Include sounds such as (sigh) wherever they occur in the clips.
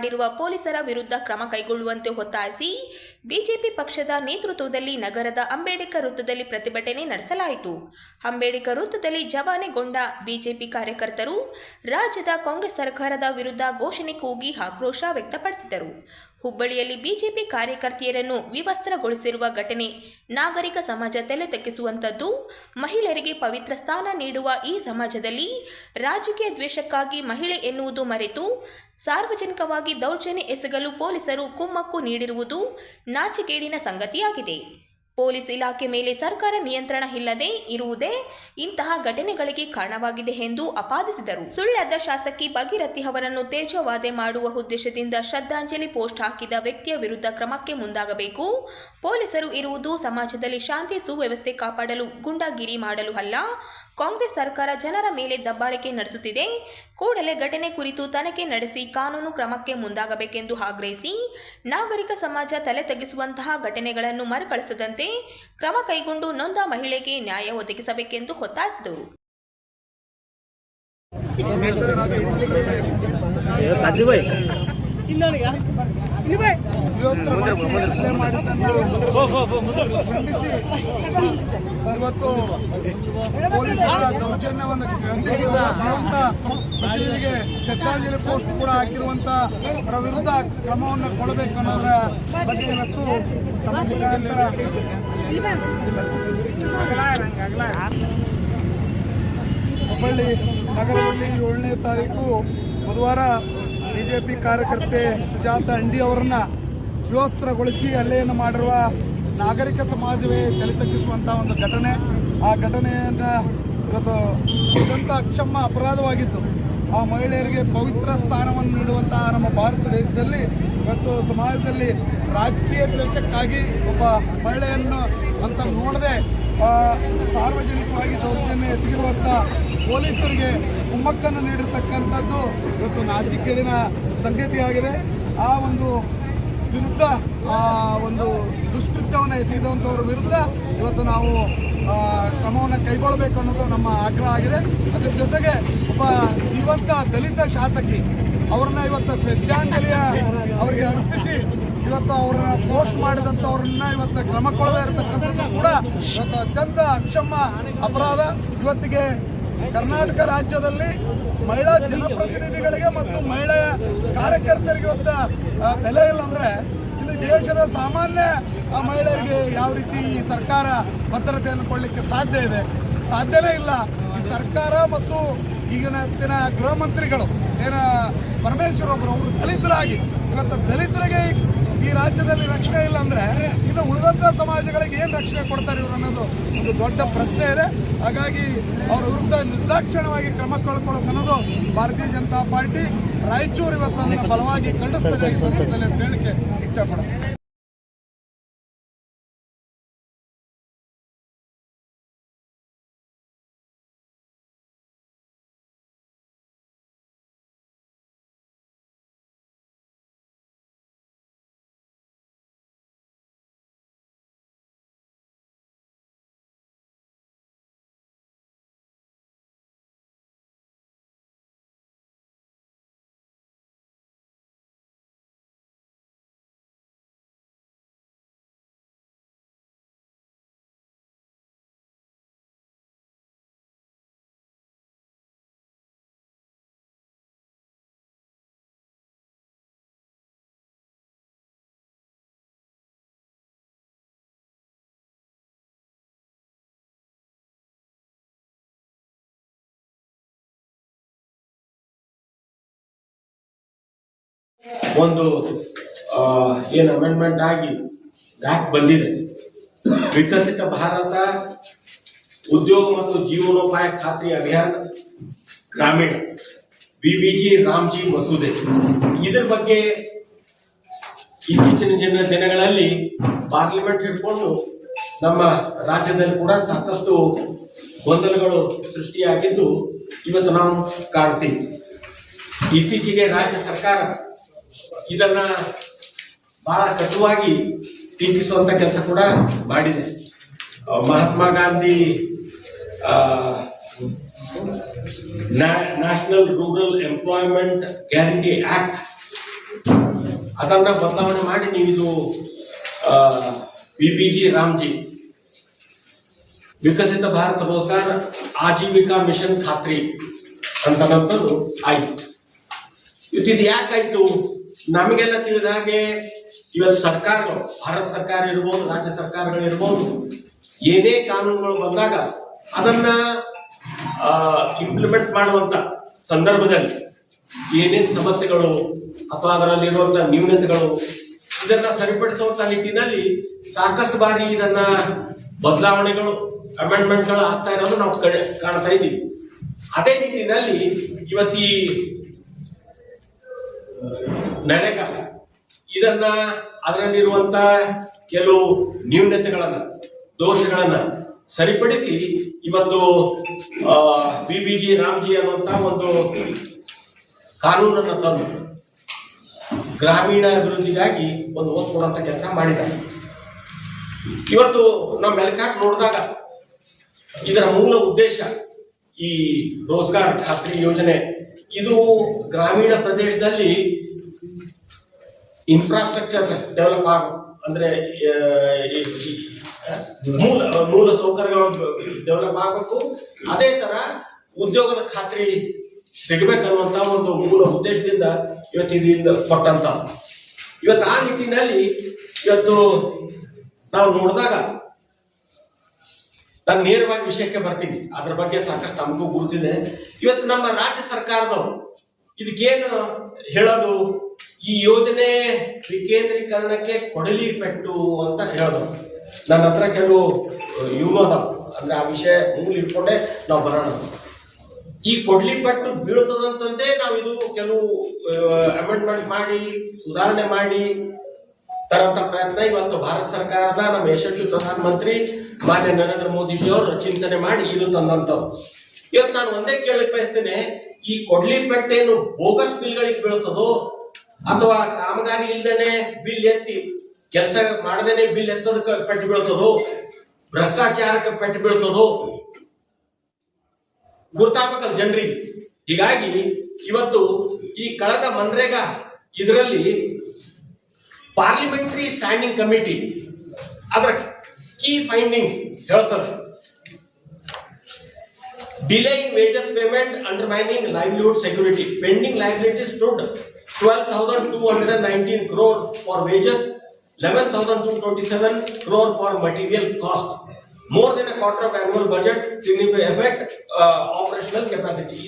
ಮಾಡಿರುವ ಪೊಲೀಸರ ವಿರುದ್ಧ ಕ್ರಮ ಕೈಗೊಳ್ಳುವಂತೆ ಒತ್ತಾಯಿಸಿ ಬಿಜೆಪಿ ಪಕ್ಷದ ನೇತೃತ್ವದಲ್ಲಿ ನಗರದ ಅಂಬೇಡ್ಕರ್ ವೃತ್ತದಲ್ಲಿ ಪ್ರತಿಭಟನೆ ನಡೆಸಲಾಯಿತು. ಅಂಬೇಡ್ಕರ್ ವೃತ್ತದಲ್ಲಿ ಜವಾನೆಗೊಂಡ ಬಿಜೆಪಿ ಕಾರ್ಯಕರ್ತರು ರಾಜ್ಯದ ಕಾಂಗ್ರೆಸ್ ಸರ್ಕಾರದ ವಿರುದ್ಧ ಘೋಷಣೆ ಕೂಗಿ ಆಕ್ರೋಶ ವ್ಯಕ್ತಪಡಿಸಿದರು. ಹುಬ್ಬಳ್ಳಿಯಲ್ಲಿ ಬಿಜೆಪಿ ಕಾರ್ಯಕರ್ತೆಯರನ್ನು ವಿವಸ್ತ್ರಗೊಳಿಸಿರುವ ಘಟನೆ ನಾಗರಿಕ ಸಮಾಜ ತಲೆ ತಗ್ಗಿಸುವಂಥದ್ದು. ಮಹಿಳೆಯರಿಗೆ ಪವಿತ್ರ ಸ್ಥಾನ ನೀಡುವ ಈ ಸಮಾಜದಲ್ಲಿ ರಾಜಕೀಯ ದ್ವೇಷಕ್ಕಾಗಿ ಮಹಿಳೆ ಎನ್ನುವುದು ಮರೆತು ಸಾರ್ವಜನಿಕವಾಗಿ ದೌರ್ಜನ್ಯ ಎಸಗಲು ಪೊಲೀಸರು ಕುಮ್ಮಕ್ಕು ನೀಡಿರುವುದು ನಾಚಿಕೇಡಿನ ಸಂಗತಿಯಾಗಿದೆ. ಪೊಲೀಸ್ ಇಲಾಖೆ ಮೇಲೆ ಸರ್ಕಾರ ನಿಯಂತ್ರಣ ಇಲ್ಲದೆ ಇರುವುದೇ ಇಂತಹ ಘಟನೆಗಳಿಗೆ ಕಾರಣವಾಗಿದೆ ಎಂದು ಆಪಾದಿಸಿದರು ಸುಳ್ಯದ ಶಾಸಕಿ ಭಗೀರಥಿ ಅವರನ್ನು ತೇಜವಾದೆ ಮಾಡುವ ಉದ್ದೇಶದಿಂದ ಶ್ರದ್ಧಾಂಜಲಿ ಪೋಸ್ಟ್ ಹಾಕಿದ ವ್ಯಕ್ತಿಯ ವಿರುದ್ಧ ಕ್ರಮಕ್ಕೆ ಮುಂದಾಗಬೇಕು. ಪೊಲೀಸರು ಇರುವುದು ಸಮಾಜದಲ್ಲಿ ಶಾಂತಿ ಸುವ್ಯವಸ್ಥೆ ಕಾಪಾಡಲು ಗುಂಡಾಗಿರಿ ಮಾಡಲು ಅಲ್ಲ ಕಾಂಗ್ರೆಸ್ ಸರ್ಕಾರ ಜನರ ಮೇಲೆ ದಬ್ಬಾಳಿಕೆ ನಡೆಸುತ್ತಿದೆ. ಕೂಡಲೇ ಘಟನೆ ಕುರಿತು ತನಿಖೆ ನಡೆಸಿ ಕಾನೂನು ಕ್ರಮಕ್ಕೆ ಮುಂದಾಗಬೇಕೆಂದು ಆಗ್ರಹಿಸಿ ನಾಗರಿಕ ಸಮಾಜ ತಲೆ ತಗ್ಗಿಸುವಂತಹ ಘಟನೆಗಳನ್ನು ಮರುಕಳಿಸದಂತೆ ಕ್ರಮ ಕೈಗೊಂಡು ನೊಂದ ಮಹಿಳೆಗೆ ನ್ಯಾಯ ಒದಗಿಸಬೇಕೆಂದು ಒತ್ತಾಯಿಸಿದರು. ಕಾಜುಬಾಯಿ ಹಲ್ಲೆ ಮಾಡಿದ್ದನ್ನು ಇವತ್ತು ಪೊಲೀಸರ ದೌರ್ಜನ್ಯವನ್ನು ಖಂಡಿಸಿದ ಪ್ರತಿನಿಧಿಗೆ ಶ್ರದ್ಧಾಂಜಲಿ ಪೋಸ್ಟ್ ಕೂಡ ಹಾಕಿರುವಂತ ಅವರ ವಿರುದ್ಧ ಕ್ರಮವನ್ನು ಕೊಡಬೇಕು ಅನ್ನೋದರ ಬಗ್ಗೆ ಇವತ್ತು ಹುಬ್ಬಳ್ಳಿ ನಗರದಲ್ಲಿ ಏಳನೇ ತಾರೀಕು ಬುಧವಾರ ಬಿಜೆಪಿ ಕಾರ್ಯಕರ್ತೆ ಸುಜಾತ ಅಂಡಿ ಅವರನ್ನ ವಿವಸ್ತ್ರಗೊಳಿಸಿ ಹಲ್ಲೆಯನ್ನು ಮಾಡಿರುವ ನಾಗರಿಕ ಸಮಾಜವೇ ತಲೆ ತಗ್ಗಿಸುವಂತಹ ಒಂದು ಘಟನೆ. ಆ ಘಟನೆಯನ್ನು ಇವತ್ತು ಅತ್ಯಂತ ಅಕ್ಷಮ್ಮ ಅಪರಾಧವಾಗಿತ್ತು. ಆ ಮಹಿಳೆಯರಿಗೆ ಪವಿತ್ರ ಸ್ಥಾನವನ್ನು ನೀಡುವಂತಹ ನಮ್ಮ ಭಾರತ ದೇಶದಲ್ಲಿ ಇವತ್ತು ಸಮಾಜದಲ್ಲಿ ರಾಜಕೀಯ ದ್ವೇಷಕ್ಕಾಗಿ ಒಬ್ಬ ಮಹಿಳೆಯನ್ನು ಅಂತ ನೋಡದೆ ಸಾರ್ವಜನಿಕವಾಗಿ ದೌರ್ಜನ್ಯ ಎಸಗಿರುವಂಥ ಪೊಲೀಸರಿಗೆ ಕುಮ್ಮಕ್ಕನ್ನು ನೀಡಿರ್ತಕ್ಕಂಥದ್ದು ಇವತ್ತು ನಾಚಿಕೆಡಿನ ಸಂಗತಿಯಾಗಿದೆ ಆ ಒಂದು ವಿರುದ್ಧ, ಆ ಒಂದು ದುಷ್ಕೃತ್ಯವನ್ನು ಎಸಗಿದಂಥವ್ರ ವಿರುದ್ಧ ಇವತ್ತು ನಾವು ಕ್ರಮವನ್ನು ಕೈಗೊಳ್ಳಬೇಕು ಅನ್ನೋದು ನಮ್ಮ ಆಗ್ರಹ ಆಗಿದೆ. ಅದರ ಜೊತೆಗೆ ಒಬ್ಬ ಜೀವಂತ ದಲಿತ ಶಾಸಕಿ, ಅವ್ರನ್ನ ಇವತ್ತು ಶ್ರದ್ಧಾಂಜಲಿಯ ಅವರಿಗೆ ಅರ್ಪಿಸಿ ಇವತ್ತು ಅವರನ್ನ ಪೋಸ್ಟ್ ಮಾಡಿದಂಥವ್ರನ್ನ ಇವತ್ತು ಕ್ರಮ ಕೊಡದೇ ಇರತಕ್ಕಂಥದ್ದು ಕೂಡ ಇವತ್ತು ಅತ್ಯಂತ ಅಕ್ಷಮ್ಮ ಅಪರಾಧ. ಇವತ್ತಿಗೆ ಕರ್ನಾಟಕ ರಾಜ್ಯದಲ್ಲಿ ಮಹಿಳಾ ಜನಪ್ರತಿನಿಧಿಗಳಿಗೆ ಮತ್ತು ಮಹಿಳೆಯ ಕಾರ್ಯಕರ್ತರಿಗೆ ಇವತ್ತು ಬೆಲೆ ಇಲ್ಲ ಅಂದ್ರೆ ಇಲ್ಲಿ ದೇಶದ ಸಾಮಾನ್ಯ ಮಹಿಳೆಯರಿಗೆ ಯಾವ ರೀತಿ ಈ ಸರ್ಕಾರ ಭದ್ರತೆಯನ್ನು ಕೊಡಲಿಕ್ಕೆ ಸಾಧ್ಯ ಇದೆ? ಸಾಧ್ಯನೇ ಇಲ್ಲ. ಈ ಸರ್ಕಾರ ಮತ್ತು ಈಗಿನ ದಿನ ಗೃಹ ಮಂತ್ರಿಗಳು, ಏನ ಪರಮೇಶ್ವರ್ ಒಬ್ಬರು ಅವರು ದಲಿತರಾಗಿ, ಇವತ್ತು ದಲಿತರಿಗೆ ಈ- ರಾಜ್ಯದಲ್ಲಿ ರಕ್ಷಣೆ ಇಲ್ಲ ಅಂದ್ರೆ ಇನ್ನು ಉಳಿದಂತ ಸಮಾಜಗಳಿಗೆ ಏನು ರಕ್ಷಣೆ ಕೊಡ್ತಾರೆ ಇವರು ಅನ್ನೋದು ಒಂದು ದೊಡ್ಡ ಪ್ರಶ್ನೆ ಇದೆ. ಹಾಗಾಗಿ ಅವರ ವಿರುದ್ಧ ನಿರ್ದಾಕ್ಷಿಣ್ಯವಾಗಿ ಕ್ರಮ ಕಳ್ಕೊಳ್ಳೋಕೆ ಅನ್ನೋದು ಭಾರತೀಯ ಜನತಾ ಪಾರ್ಟಿ ರಾಯಚೂರು ಇವತ್ತು ಬಲವಾಗಿ ಖಂಡಿಸ್ತದೆ ಈ ಹೇಳಿಕೆ ಇಚ್ಛೆ ಒಂದು ಏನು ಅಮೆಂಡ್ಮೆಂಟ್ ಆಗಿ ಯಾಕೆ ಬಂದಿದೆ. ವಿಕಸಿತ ಭಾರತ, ಉದ್ಯೋಗ ಮತ್ತು ಜೀವನೋಪಾಯ ಖಾತ್ರಿ ಅಭಿಯಾನ, ಗ್ರಾಮೀಣ. ಬಿಬಿಜಿ ರಾಮ್ಜಿ ಮಸೂದೆ. ಇದರ ಬಗ್ಗೆ ಇತ್ತೀಚಿನ ಜನ ದಿನಗಳಲ್ಲಿ ಪಾರ್ಲಿಮೆಂಟ್ ಹಿಡ್ಕೊಂಡು ನಮ್ಮ ರಾಜ್ಯದಲ್ಲಿ ಕೂಡ ಸಾಕಷ್ಟು ಗೊಂದಲಗಳು ಸೃಷ್ಟಿಯಾಗಿದ್ದು ಇವತ್ತು ನಾವು ಕಾಣ್ತೀವಿ. ಇತ್ತೀಚೆಗೆ ರಾಜ್ಯ ಸರ್ಕಾರ ಇದನ್ನ ಬಹಳ ಕಟುವಾಗಿ ಟೀಕಿಸುವಂತ ಕೆಲಸ ಕೂಡ ಮಾಡಿದೆ. Mahatma Gandhi national rural employment guarantee act ಅದನ್ನ ಬದಲಾವಣೆ ಮಾಡಿ ನೀವಿದು B P G Ramji Viksit Bharat Rozgar Ajeevika mission ಖಾತ್ರಿ ಅಂತಕ್ಕಂಥದ್ದು ಆಯ್ತು. ಇದು ಯಾಕಾಯ್ತು ನಮಗೆಲ್ಲ ತಿಳಿದ ಹಾಗೆ ಇವತ್ತು ಸರ್ಕಾರಗಳು ಭಾರತ ಸರ್ಕಾರ ಇರ್ಬೋದು, ರಾಜ್ಯ ಸರ್ಕಾರಗಳು ಇರ್ಬೋದು, ಏನೇ ಕಾನೂನುಗಳು ಬಂದಾಗ ಅದನ್ನ ಇಂಪ್ಲಿಮೆಂಟ್ ಮಾಡುವಂತ ಸಂದರ್ಭದಲ್ಲಿ ಏನೇನು ಸಮಸ್ಯೆಗಳು ಅಥವಾ ಅದರಲ್ಲಿರುವಂತ ನ್ಯೂನತೆಗಳು ಇದನ್ನ ಸರಿಪಡಿಸುವಂತ ನಿಟ್ಟಿನಲ್ಲಿ ಸಾಕಷ್ಟು ಬಾರಿ ಇದನ್ನ ಬದಲಾವಣೆಗಳು ಅಮೆಂಡ್ಮೆಂಟ್ಗಳು ಆಗ್ತಾ ಇರೋದು ನಾವು ಕಾಣ್ತಾ ಇದ್ದೀವಿ. ಅದೇ ನಿಟ್ಟಿನಲ್ಲಿ ಇವತ್ತಿ ನರೇಗಾ ಇದನ್ನ ಅದರಲ್ಲಿರುವಂತ ಕೆಲವು ನ್ಯೂನತೆಗಳನ್ನ, ದೋಷಗಳನ್ನ ಸರಿಪಡಿಸಿ ಇವತ್ತು ಬಿ ಬಿ ಜಿ ರಾಮ್ಜಿ ಅನ್ನುವಂತ ಒಂದು ಕಾನೂನನ್ನು ತಂದು ಗ್ರಾಮೀಣ ಅಭಿವೃದ್ಧಿಗಾಗಿ ಒಂದು ಒತ್ತು ಕೊಡುವಂತ ಕೆಲಸ ಮಾಡಿದ್ದಾರೆ. ಇವತ್ತು ನಾವು ಮೆಲಕಾಕ್ ನೋಡಿದಾಗ ಇದರ ಮೂಲ ಉದ್ದೇಶ ಈ ರೋಜ್ಗಾರ್ ಖಾತ್ರಿ ಯೋಜನೆ. ಇದು ಗ್ರಾಮೀಣ ಪ್ರದೇಶದಲ್ಲಿ ಇನ್ಫ್ರಾಸ್ಟ್ರಕ್ಚರ್ ಡೆವಲಪ್ ಆಗ ಅಂದ್ರೆ ಮೂಲ ಮೂಲ ಸೌಕರ್ಯಗಳು ಡೆವಲಪ್ ಆಗಬೇಕು. ಅದೇ ತರ ಉದ್ಯೋಗದ ಖಾತ್ರಿ ಸಿಗಬೇಕನ್ನುವಂತ ಒಂದು ಮೂಲ ಉದ್ದೇಶದಿಂದ ಇವತ್ತು ಇದರಿಂದ ಕೊಟ್ಟಂತ. ಇವತ್ತು ಆ ನಿಟ್ಟಿನಲ್ಲಿ ಇವತ್ತು ನಾವು ನೋಡಿದಾಗ ನಾನು ನೇರವಾಗಿ ವಿಷಯಕ್ಕೆ ಬರ್ತೀನಿ. ಅದ್ರ ಬಗ್ಗೆ ಸಾಕಷ್ಟು ನಮಗೂ ಗುರುತಿದೆ. ಇವತ್ತು ನಮ್ಮ ರಾಜ್ಯ ಸರ್ಕಾರದವರು ಇದಕ್ಕೇನು ಹೇಳೋದು ಈ ಯೋಜನೆ ವಿಕೇಂದ್ರೀಕರಣಕ್ಕೆ ಕೊಡಲಿ ಪೆಟ್ಟು ಅಂತ ಹೇಳೋದು. ನನ್ನ ಹತ್ರ ಕೆಲವು ಯುವದ ಅಂದ್ರೆ ಆ ವಿಷಯ ಮೂಲ ಇಟ್ಕೊಂಡೆ ನಾವು ಬರೋಣ. ಈ ಕೊಡ್ಲಿ ಪಟ್ಟು ಬೀಳ್ತದಂತಂದೇ ನಾವು ಇದು ಕೆಲವು ಅಮೆಂಡ್ಮೆಂಟ್ ಮಾಡಿ, ಸುಧಾರಣೆ ಮಾಡಿ ತರಂತ ಪ್ರಯತ್ನ ಇವತ್ತು ಭಾರತ ಸರ್ಕಾರದ ನಮ್ಮ ಯಶಸ್ವಿ ಪ್ರಧಾನಮಂತ್ರಿ ಮಾನ್ಯ ನರೇಂದ್ರ ಮೋದಿಜಿ ಅವರು ಚಿಂತನೆ ಮಾಡಿ ಇದು ತಂದಂತವ್ರು ಇವತ್ತು ನಾನು ಒಂದೇ ಕೇಳಕ್ ಬಯಸ್ತೇನೆ, ಈ ಕೊಡ್ಲಿ ಏನು ಬೋಗಸ್ ಬಿಲ್ಗಳಿಗೆ ಬೀಳ್ತದೋ ಅಥವಾ ಕಾಮಗಾರಿ ಇಲ್ದೇನೆ ಬಿಲ್ ಎತ್ತಿ ಕೆಲಸ ಮಾಡದೇನೆ ಬಿಲ್ ಎತ್ತೋದಕ್ಕೆ ಪೆಟ್ಟು ಬೀಳ್ತದೋ? ಭ್ರಷ್ಟಾಚಾರಕ್ಕೆ ಪೆಟ್ಟು ಬೀಳ್ತದೋ? ಗೊತ್ತಾಗಬೇಕಲ್ಲ ಜನರಿಗೆ. ಹೀಗಾಗಿ ಇವತ್ತು ಈ ಕಳೆದ ಮನ್ರೇಗಾ ಇದರಲ್ಲಿ ಪಾರ್ಲಿಮೆಂಟರಿ ಸ್ಟ್ಯಾಂಡಿಂಗ್ ಕಮಿಟಿ ಅದರ ಕೀ ಫೈಂಡಿಂಗ್ಸ್ ಹೇಳ್ತದೆ delay in wages payment undermining livelihood security pending liability stood twelve thousand two hundred nineteen crore for wages eleven thousand two twenty seven crore for material cost affect uh, operational capacity.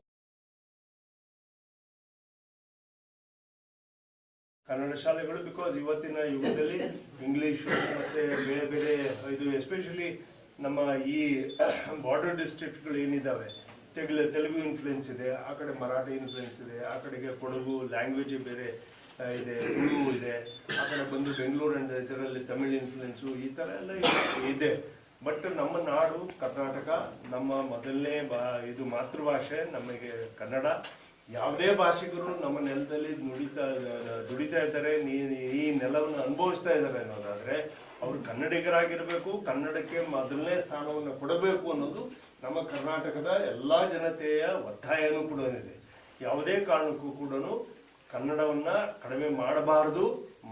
Kannada ಶಾಲೆಗಳು because ಇವತ್ತಿನ ಯುಗದಲ್ಲಿ English ಮತ್ತೆ ಬೇರೆ ಬೇರೆ ಇದು especially ನಮ್ಮ ಈ (coughs) border ಡಿಸ್ಟ್ರಿಕ್ಟ್ಗಳು ಏನಿದ್ದಾವೆ ತೆಲುಗು ತೆಲುಗು ಇನ್ಫ್ಲುಯೆನ್ಸ್ ಇದೆ, ಆ ಕಡೆ ಮರಾಠಿ ಇನ್ಫ್ಲುಯೆನ್ಸ್ ಇದೆ, ಆ ಕಡೆಗೆ ಕೊಡಗು ಲ್ಯಾಂಗ್ವೇಜ್ ಬೇರೆ ಇದೆ ತುಳು ಇದೆ, ಆ ಕಡೆ ಬಂದು ಬೆಂಗಳೂರು ಅಂಡ್ ಇದರಲ್ಲಿ ತಮಿಳ್ ಇನ್ಫ್ಲುಯೆನ್ಸು ಈ ಥರ ಎಲ್ಲ ಇದೆ. ಬಟ್ ನಮ್ಮ ನಾಡು ಕರ್ನಾಟಕ, ನಮ್ಮ ಮೊದಲನೇ ಬಾ, ಇದು ಮಾತೃಭಾಷೆ, ನಮಗೆ ಕನ್ನಡ. ಯಾವುದೇ ಭಾಷಿಗರು ನಮ್ಮ ನೆಲದಲ್ಲಿ ನುಡಿತಾ, ದುಡಿತಾ ಇದ್ದಾರೆ. ನೀ- ಈ ನೆಲವನ್ನು ಅನುಭವಿಸ್ತಾ ಇದ್ದಾರೆ ಅನ್ನೋದಾದರೆ, ಅವರು ಕನ್ನಡಿಗರಾಗಿರಬೇಕು, ಕನ್ನಡಕ್ಕೆ ಮೊದಲನೇ ಸ್ಥಾನವನ್ನು ಕೊಡಬೇಕು ಅನ್ನೋದು ನಮ್ಮ ಕರ್ನಾಟಕದ ಎಲ್ಲ ಜನತೆಯ ಒತ್ತಾಯನೂ ಕೂಡ ಇದೆ ಯಾವುದೇ ಕಾರಣಕ್ಕೂ ಕೂಡ ಕನ್ನಡವನ್ನ ಕಡಿಮೆ ಮಾಡಬಾರದು.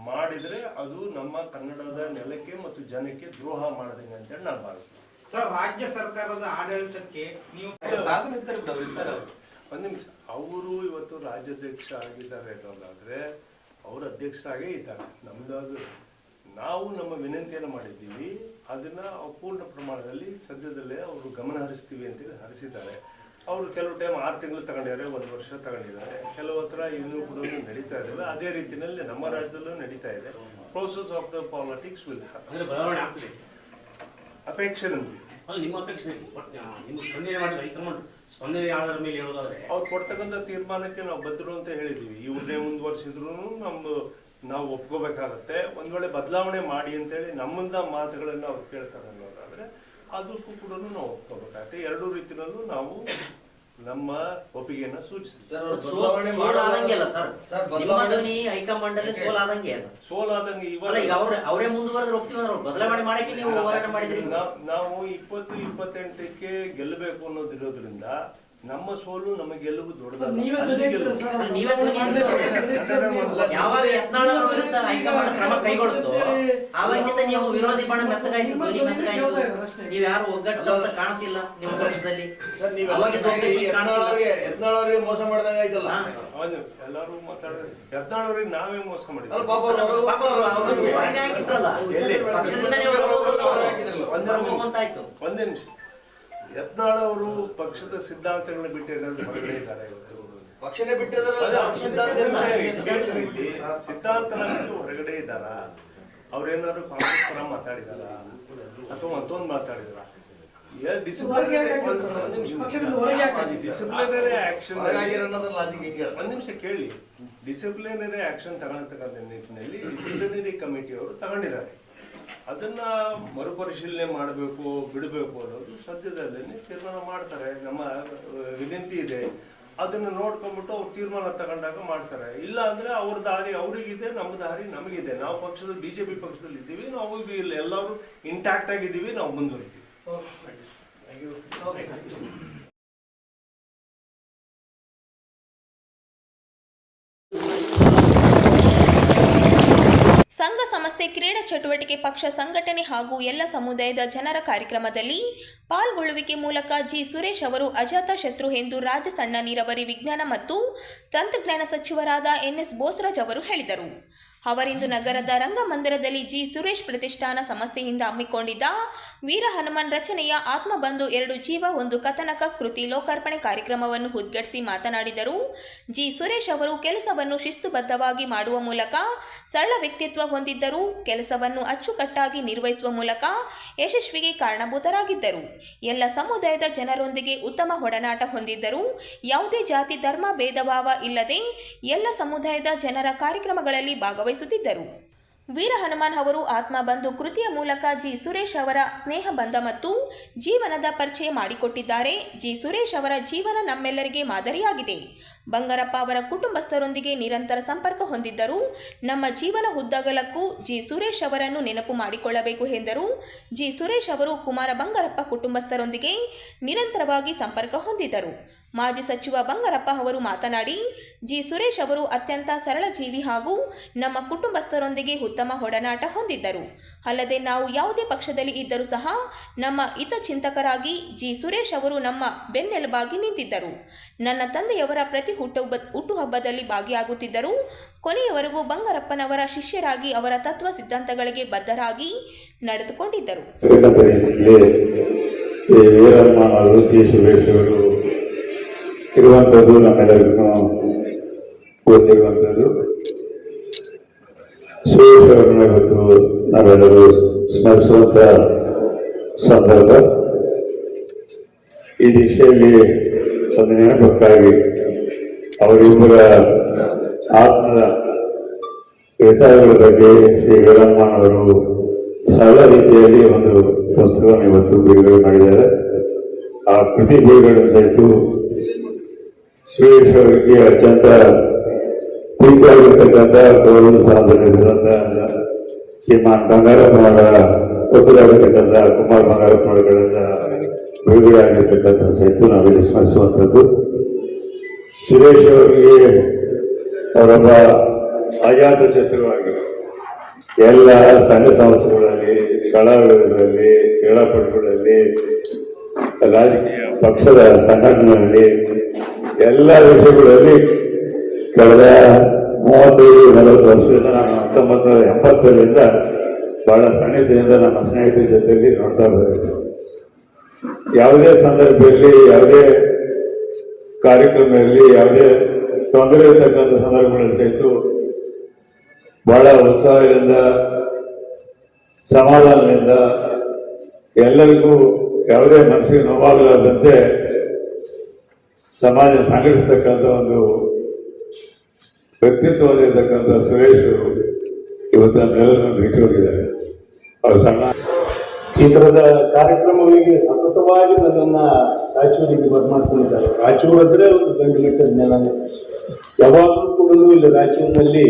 ಮಾಡಿದ್ರೆ ಅದು ನಮ್ಮ ಕನ್ನಡದ ನೆಲಕ್ಕೆ ಮತ್ತು ಜನಕ್ಕೆ ದ್ರೋಹ ಮಾಡದಂಗೆ ಅಂತೇಳಿ ನಾನು ಭಾವಿಸ್ತೇನೆ. ಸರ್ ರಾಜ್ಯ ಸರ್ಕಾರದ ಆಡಳಿತಕ್ಕೆ ನೀವು ಒಂದ್ ನಿಮಿಷ. ಅವರು ಇವತ್ತು ರಾಜ್ಯಾಧ್ಯಕ್ಷ ಆಗಿದ್ದಾರೆ ಅಂತಂದ್ರೆ ಅವರು ಅಧ್ಯಕ್ಷರಾಗೇ ಇದ್ದಾರೆ. ನಮ್ದಾದ್ರು. ನಾವು ನಮ್ಮ ವಿನಂತಿಯನ್ನು ಮಾಡಿದ್ದೀವಿ. ಅದನ್ನ ಅಪೂರ್ಣ ಪ್ರಮಾಣದಲ್ಲಿ ಸದ್ಯದಲ್ಲೇ ಅವರು ಗಮನ ಹರಿಸ್ತೀವಿ ಅಂತೇಳಿ ಹರಿಸಿದ್ದಾರೆ. ಅವರು ಕೆಲವು ಟೈಮ್ ಆರು ತಿಂಗಳು ತಗೊಂಡಿದ್ದಾರೆ ಒಂದು ವರ್ಷ ತಗೊಂಡಿದ್ದಾರೆ. ಕೆಲವು ಹತ್ರ ಇನ್ನೂ ಕೂಡ ನಡೀತಾ ಇದ್ದಾವೆ ಅದೇ ರೀತಿಯಲ್ಲಿ ನಮ್ಮ ರಾಜ್ಯದಲ್ಲೂ ನಡೀತಾ ಇದೆ. Process of the politics will ಅಪೇಕ್ಷೆ ನಮಗೆ. ನಿಮ್ಮ ಅಪೇಕ್ಷೆ ನಿಮ್ಮ ಸ್ಪಂದನೆ ಮಾಡಿ ಹೈಕಮಾಂಡ್ ಸ್ಪಂದನೆ ಆಧಾರ ಮೇಲೆ ಹೇಳೋದಾದ್ರೆ. ಅವ್ರು ಕೊಡ್ತಕ್ಕಂಥ ತೀರ್ಮಾನಕ್ಕೆ ನಾವು ಬದ್ರು ಅಂತ ಹೇಳಿದೀವಿ. ವರ್ಷ ಮುಂದುವರ್ಸಿದ್ರು ನಮ್ದು ನಾವು ಒಪ್ಕೋಬೇಕಾಗತ್ತೆ. ಒಂದ್ ವೇಳೆ ಬದಲಾವಣೆ ಮಾಡಿ ಅಂತೇಳಿ ನಮ್ಮಿಂದ ಮಾತುಗಳನ್ನ ಅವ್ರು ಕೇಳ್ತಾರೆ ಅನ್ನೋದಾದ್ರೆ ಅದಕ್ಕೂ ಕೂಡ ನಾವು ಒಪ್ಕೋಬೇಕಾಗತ್ತೆ. ಎರಡೂ ರೀತಿಯಲ್ಲೂ ನಾವು ನಮ್ಮ ಒಪ್ಪಿಗೆಯನ್ನ ಮುಂದುವರೆದ್ರೆ ಹೋಗ್ತೀವಿ ಅಂದ್ರೆ ಅವ್ರು ಬದಲಾವಣೆ ಮಾಡಕ್ಕೆ ನೀವು ಹೋರಾಟ ಮಾಡಿದ್ರಿ. ನಾವು ಇಪ್ಪತ್ತು ಇಪ್ಪತ್ತೆಂಟಕ್ಕೆ ಗೆಲ್ಲಬೇಕು ಅನ್ನೋದಿರೋದ್ರಿಂದ ನಮ್ಮ ಸೋಲು ನಮ್ಮ ಗೆಲುವು ದೊಡ್ಡದಲ್ಲ. ನೀವೇ ಅಲ್ಲಿ ಧ್ವನಿ ಗೆಲುವು. ಎತ್ತಿದ್ರೆ ಸರ್, ನೀವೇ ಯಾವಾಗ ಯತ್ನಾಳ್ ಅವ್ರ ವಿರುದ್ಧ ಹೈಕಮಾಂಡ್ ಕ್ರಮ ಕೈಗೊಳ್ಳುತ್ತೋ ಆವಾಗಿಂದ ನೀವು ವಿರೋಧಿ ಬಣ ಮೆತ್ತಗಾಯ್ತು ಧ್ವನಿ ಮೆತ್ತಗಾಯ್ತು ನೀವ್ ಯಾರು ಒಗ್ಗಟ್ಟು ಅಂತ ಕಾಣ್ತಿಲ್ಲ ನಿಮ್ಮ ಪಕ್ಷದಲ್ಲಿ. ಅವಾಗ ಕಾಣ್ತಿಲ್ಲ. ಮೋಸ ಮಾಡ್ದಂಗ ಆಯ್ತಲ್ಲ? ಹಾ. ಹೌದು, ಎಲ್ಲರೂ ಮಾತಾಡಿದ್ರೆ ಯತ್ನಾಳವ್ರಿಗೆ ನಾವೇ ಮೋಸ ಅಲ್ಲ ಮಾಡಿದ್ವಿ ಪಾಪ ಅವ್ರು- ಪಾಪ ಅವ್ರು ಅವ್ರನ್ನ ಹೊರಗೆ ಹಾಕಿದ್ರಲ್ಲ. ಎಲ್ಲಿ? ಪಕ್ಷದಿಂದನೇ ಹೊರಗೆ ಹೋದ್ರು. ಒಂದೇ ನಿಮಿಷ. ಅಂತಾಯ್ತು ಒಂದೇ ನಿಮಿಷ. ಯತ್ನಾಳ್ ಅವರು ಪಕ್ಷದ ಸಿದ್ಧಾಂತಗಳನ್ನ ಬಿಟ್ಟು ಏನಾದ್ರು ಹೊರಗಡೆ ಇದ್ದಾರೆ ಇವತ್ತು? ಪಕ್ಷನೇ ಅವ್ರ ಸಿದ್ಧಾಂತ ಹೊರಗಡೆ ಇದ್ದಾರ? ಅವ್ರೇನಾದ್ರು ಕಾಂಗ್ರೆಸ್ ಪರ ಮಾತಾಡಿದಾರ? ಅಥವಾ ಮತ್ತೊಂದು ಮಾತಾಡಿದಾರ? Disciplinary action. ಒಂದ್ ನಿಮಿಷ. ಕೇಳಿ. ಡಿಸಿಪ್ಲಿನರಿ ಆಕ್ಷನ್ ತಗೊಳ್ತಕ್ಕಂಥ ನಿಟ್ಟಿನಲ್ಲಿ ಡಿಸಿಪ್ಲಿನರಿ ಕಮಿಟಿ ಅವರು ತಗೊಂಡಿದ್ದಾರೆ. ಅದನ್ನ ಮರುಪರಿಶೀಲನೆ ಮಾಡಬೇಕು ಬಿಡಬೇಕು ಅನ್ನೋದು ಸದ್ಯದಲ್ಲೇ ತೀರ್ಮಾನ ಮಾಡ್ತಾರೆ. ನಮ್ಮ ವಿನಂತಿ ಇದೆ. ಅದನ್ನ ನೋಡ್ಕೊಂಡ್ಬಿಟ್ಟು ಅವ್ರು ತೀರ್ಮಾನ ತಗೊಂಡಾಗ ಮಾಡ್ತಾರೆ. ಇಲ್ಲ ಅಂದ್ರೆ ಅವ್ರ ದಾರಿ ಅವ್ರಿಗಿದೆ ನಮ್ಮ ದಾರಿ ನಮಗಿದೆ. ನಾವು ಪಕ್ಷದ ಬಿಜೆಪಿ ಪಕ್ಷದಲ್ಲಿ ಇದ್ದೀವಿ ನಾವು ಇಲ್ಲಿ ಎಲ್ಲರೂ ಇಂಟ್ಯಾಕ್ಟ್ ಆಗಿದ್ದೀವಿ ನಾವು ಮುಂದುವರಿತೀವಿ. ಚಟುವಟಿಕೆ ಪಕ್ಷ ಸಂಘಟನೆ ಹಾಗೂ ಎಲ್ಲ ಸಮುದಾಯದ ಜನರ ಕಾರ್ಯಕ್ರಮದಲ್ಲಿ ಪಾಲ್ಗೊಳ್ಳುವಿಕೆ ಮೂಲಕ ಜಿ ಸುರೇಶ್ ಅವರು ಅಜಾತ ಶತ್ರು ಎಂದು ರಾಜ್ಯ ಸಣ್ಣ ನೀರಾವರಿ ವಿಜ್ಞಾನ ಮತ್ತು ತಂತ್ರಜ್ಞಾನ ಸಚಿವರಾದ ಎನ್ಎಸ್ ಬೋಸರಾಜ್ ಅವರು ಹೇಳಿದರು. ಅವರಿಂದು ನಗರದ ರಂಗಮಂದಿರದಲ್ಲಿ ಜಿ. ಸುರೇಶ್ ಪ್ರತಿಷ್ಠಾನ ಸಂಸ್ಥೆಯಿಂದ ಹಮ್ಮಿಕೊಂಡಿದ್ದ ವೀರ ಹನುಮಾನ್ ರಚನೆಯ ಆತ್ಮಬಂಧು ಎರಡು ಜೀವ, ಒಂದು ಕಥನಕ ಕೃತಿ ಲೋಕಾರ್ಪಣೆ ಕಾರ್ಯಕ್ರಮವನ್ನು ಉದ್ಘಾಟಿಸಿ ಮಾತನಾಡಿದರು. ಜಿ. ಸುರೇಶ್ ಅವರು ಕೆಲಸವನ್ನು ಶಿಸ್ತುಬದ್ಧವಾಗಿ ಮಾಡುವ ಮೂಲಕ ಸರಳ ವ್ಯಕ್ತಿತ್ವ ಹೊಂದಿದ್ದರು. ಕೆಲಸವನ್ನು ಅಚ್ಚುಕಟ್ಟಾಗಿ ನಿರ್ವಹಿಸುವ ಮೂಲಕ ಯಶಸ್ವಿಗೆ ಕಾರಣಭೂತರಾಗಿದ್ದರು. ಎಲ್ಲ ಸಮುದಾಯದ ಜನರೊಂದಿಗೆ ಉತ್ತಮ ಒಡನಾಟ ಹೊಂದಿದ್ದರು. ಯಾವುದೇ ಜಾತಿ, ಧರ್ಮ, ಭೇದಭಾವ ಇಲ್ಲದೆ ಎಲ್ಲ ಸಮುದಾಯದ ಜನರ ಕಾರ್ಯಕ್ರಮಗಳಲ್ಲಿ ಭಾಗವಹಿಸುತ್ತಿದ್ದರು ವೀರ ಹನುಮಾನ್ ಅವರು ಆತ್ಮ ಬಂಧು ಕೃತಿಯ ಮೂಲಕ ಜಿ ಸುರೇಶ್ ಅವರ ಸ್ನೇಹ ಬಂಧ ಮತ್ತು ಜೀವನದ ಪರಿಚಯ ಮಾಡಿಕೊಟ್ಟಿದ್ದಾರೆ. ಜಿ ಸುರೇಶ್ ಅವರ ಜೀವನ ನಮ್ಮೆಲ್ಲರಿಗೆ ಮಾದರಿಯಾಗಿದೆ. ಬಂಗಾರಪ್ಪ ಅವರ ಕುಟುಂಬಸ್ಥರೊಂದಿಗೆ ನಿರಂತರ ಸಂಪರ್ಕ ಹೊಂದಿದ್ದರು. ನಮ್ಮ ಜೀವನ ಉದ್ದಗಲಕ್ಕೂ ಜಿ ಸುರೇಶ್ ಅವರನ್ನು ನೆನಪು ಮಾಡಿಕೊಳ್ಳಬೇಕು ಎಂದರು. ಜಿ ಸುರೇಶ್ ಅವರು ಕುಮಾರ ಬಂಗಾರಪ್ಪ ಕುಟುಂಬಸ್ಥರೊಂದಿಗೆ ನಿರಂತರವಾಗಿ ಸಂಪರ್ಕ ಹೊಂದಿದ್ದರು. ಮಾಜಿ ಸಚಿವ ಬಂಗಾರಪ್ಪ ಅವರು ಮಾತನಾಡಿ, ಜಿ ಸುರೇಶ್ ಅವರು ಅತ್ಯಂತ ಸರಳ ಜೀವಿ ಹಾಗೂ ನಮ್ಮ ಕುಟುಂಬಸ್ಥರೊಂದಿಗೆ ಉತ್ತಮ ಒಡನಾಟ ಹೊಂದಿದ್ದರು. ಅಲ್ಲದೆ ನಾವು ಯಾವುದೇ ಪಕ್ಷದಲ್ಲಿ ಇದ್ದರೂ ಸಹ ನಮ್ಮ ಹಿತಚಿಂತಕರಾಗಿ ಜಿ ಸುರೇಶ್ ಅವರು ನಮ್ಮ ಬೆನ್ನೆಲುಬಾಗಿ ನಿಂತಿದ್ದರು. ನನ್ನ ತಂದೆಯವರ ಪ್ರತಿ ಹುಟ್ಟುಹಬ್ಬ ಹುಟ್ಟುಹಬ್ಬದಲ್ಲಿ ಭಾಗಿಯಾಗುತ್ತಿದ್ದರು, ಕೊನೆಯವರೆಗೂ ಬಂಗಾರಪ್ಪನವರ ಶಿಷ್ಯರಾಗಿ ಅವರ ತತ್ವ ಸಿದ್ಧಾಂತಗಳಿಗೆ ಬದ್ಧರಾಗಿ ನಡೆದುಕೊಂಡಿದ್ದರು. ಇರುವಂಥದ್ದು ನಮ್ಮೆಲ್ಲರಿಗೂ ಗೊತ್ತಿರುವಂಥದ್ದು. ಸುರೇಶ್ ಇವತ್ತು ನಾವೆಲ್ಲರೂ ಸ್ಮರಿಸುವಂತ ಸಂದರ್ಭ. ಈ ದಿಶೆಯಲ್ಲಿ ಒಂದು ನೆನಪಕ್ಕಾಗಿ ಅವರಿಬ್ಬರ ಆತ್ಮದ ವಿಚಾರಗಳ ಬಗ್ಗೆ ಶ್ರೀ ವೀರಮ್ಮನವರು ಸರಳ ರೀತಿಯಲ್ಲಿ ಒಂದು ಪುಸ್ತಕವನ್ನು ಇವತ್ತು ಬಿಡುಗಡೆ ಮಾಡಿದ್ದಾರೆ. ಆ ಕೃತಿ ಬಿಡುಗಡೆ ಸಹಿತ ಸುರೇಶ್ ಅವರಿಗೆ ಅತ್ಯಂತ ಪ್ರೀತಿಯಾಗಿರ್ತಕ್ಕಂಥ ಗೌರವ ಸ್ಥಾನದಲ್ಲಿರುವಂತ ಶ್ರೀಮಾನ್ ಬಂಗಾರಪ್ಪನವರ ಒತ್ತಡಾಗಿರ್ತಕ್ಕಂಥ ಕುಮಾರ್ ಬಂಗಾರಪ್ಪನವರುಗಳಿಂದ ಬಿಡುಗಡೆ ಆಗಿರ್ತಕ್ಕಂಥ ಸಹಿತ ನಾವಿಲ್ಲಿ ಸ್ಮರಿಸುವಂಥದ್ದು. ಸುರೇಶ್ ಅವರಿಗೆ ಅವರೊಬ್ಬ ಅಜಾತ ಚತುರವಾಗಿ ಎಲ್ಲ ಸಂಘ ಸಂಸ್ಥೆಗಳಲ್ಲಿ, ಕಲಾವಿದರಲ್ಲಿ, ಕ್ರೀಡಾಪಟುಗಳಲ್ಲಿ, ರಾಜಕೀಯ ಪಕ್ಷದ ಸಂಘಟನೆಗಳಲ್ಲಿ ಎಲ್ಲ ವಿಷಯಗಳಲ್ಲಿ ಕಳೆದ ಮೂವತ್ತೈದು, ನಲವತ್ತು ವರ್ಷದಿಂದ ನಾನು ಹತ್ತೊಂಬತ್ತು ನೂರ ಎಂಬತ್ತರಿಂದ ಬಹಳ ಸನ್ನಿಧಿಯಿಂದ ನಮ್ಮ ಸ್ನೇಹಿತರ ಜೊತೆಯಲ್ಲಿ ನೋಡ್ತಾ ಬರಬೇಕು ಯಾವುದೇ ಸಂದರ್ಭದಲ್ಲಿ, ಯಾವುದೇ ಕಾರ್ಯಕ್ರಮ ಇರಲಿ ಯಾವುದೇ ತೊಂದರೆ ಇರತಕ್ಕಂಥ ಸಂದರ್ಭಗಳಲ್ಲಿ ಸಹಿತ ಬಹಳ ಉತ್ಸಾಹದಿಂದ, ಸಮಾಧಾನದಿಂದ ಎಲ್ಲರಿಗೂ ಯಾವುದೇ ಮನಸ್ಸಿಗೆ ನೋವಾಗಲಾರದಂತೆ ಸಮಾಜ ಸಂಘಟಿಸ್ತಕ್ಕಂಥ ಒಂದು ವ್ಯಕ್ತಿತ್ವ ಹೊಂದಿರತಕ್ಕಂಥ ಸುರೇಶ್ ಇವತ್ತು ನಮ್ಮೆಲ್ಲರನ್ನು ಭೇಟಿ ಹೋಗಿದ್ದಾರೆ. ಅವ್ರ ಸಣ್ಣ ಚಿತ್ರದ ಕಾರ್ಯಕ್ರಮಗಳಿಗೆ ಸತತವಾಗಿ ನನ್ನನ್ನು ರಾಯಚೂರಿಗೆ ಬರ್ಮಾಡ್ಕೊಂಡಿದ್ದಾರೆ. ರಾಯಚೂರು ಅಂದ್ರೆ ಒಂದು ಗಂಟು ಗಂಟೆ ನೆಲ ಯಾವಾಗಲೂ ಕೂಡ ಇಲ್ಲಿ ರಾಯಚೂರಿನಲ್ಲಿ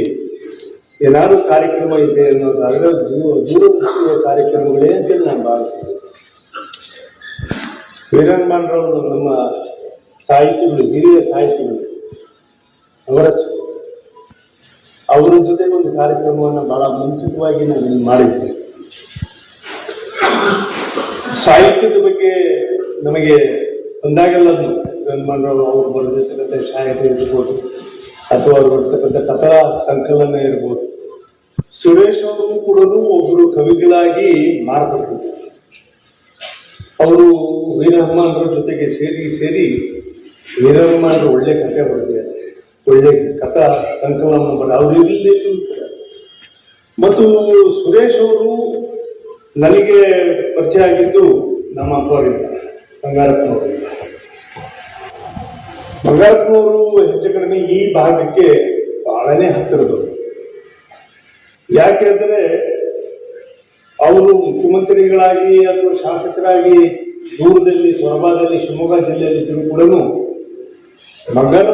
ಏನಾದ್ರು ಕಾರ್ಯಕ್ರಮ ಇದೆ ಅನ್ನೋದಾದ್ರೆ ದೂರ ದೂರದೃಷ್ಟಿಯ ಕಾರ್ಯಕ್ರಮಗಳೇ ಅಂತೇಳಿ ನಾನು ಭಾವಿಸ್ತೀನಿ. ವೀರನ್ಮಾನ್ರವರು ನಮ್ಮ ಸಾಹಿತಿಗಳು, ಹಿರಿಯ ಸಾಹಿತಿಗಳು, ಅವರ ಅವರ ಜೊತೆ ಒಂದು ಕಾರ್ಯಕ್ರಮವನ್ನು ಬಹಳ ಮುಂಚಿತವಾಗಿ ನಾವು ಇಲ್ಲಿ ಸಾಹಿತ್ಯದ ಬಗ್ಗೆ ನಮಗೆ ಬಂದಾಗೆಲ್ಲ ವೆಂಕಟರಮಣರಾವ್ ಅವರು ಬರೆದಿರ್ತಕ್ಕಂಥ ಸಾಹಿತ್ಯ ಇರ್ಬೋದು, ಅಥವಾ ಅವರು ಬರ್ತಕ್ಕಂಥ ಕಥಾ ಸಂಕಲನ ಇರ್ಬೋದು. ಸುರೇಶ್ ಅವರು ಕೂಡ ಒಬ್ಬರು ಕವಿಗಳಾಗಿ ಮಾರ್ಪಟ್ಟಿದ್ದಾರೆ. ಅವರು ವೀರಹನುಮಾನರ ಜೊತೆಗೆ ಸೇರಿ ಸೇರಿ ವೀರಹನುಮಾನರು ಒಳ್ಳೆ ಕಥೆ ಬರುತ್ತೆ. ಒಳ್ಳೆ ಕಥಾ, ಸಂಕಲನ ಬರ ಅವರು ಇರಲಿ ಮತ್ತು ಸುರೇಶ್ ಅವರು ನನಗೆ ಪರಿಚಯ ಆಗಿದ್ದು ನಮ್ಮ ಅಪ್ಪವರಿಂದ, ಬಂಗಾರಪ್ಪನವರಿಂದ. ಬಂಗಾರಪ್ಪನವರು ಹೆಚ್ಚು ಕಡಿಮೆ ಈ ಭಾಗಕ್ಕೆ ಬಹಳನೇ ಹತ್ತಿರದವರು. ಯಾಕೆಂದ್ರೆ ಅವರು ಮುಖ್ಯಮಂತ್ರಿಗಳಾಗಿ ಅಥವಾ ಶಾಸಕರಾಗಿ ದೂರದಲ್ಲಿ ಸೊರಬಾದಲ್ಲಿ ಶಿವಮೊಗ್ಗ ಜಿಲ್ಲೆಯಲ್ಲಿ ಇದ್ದರೂ ಕೂಡ મગર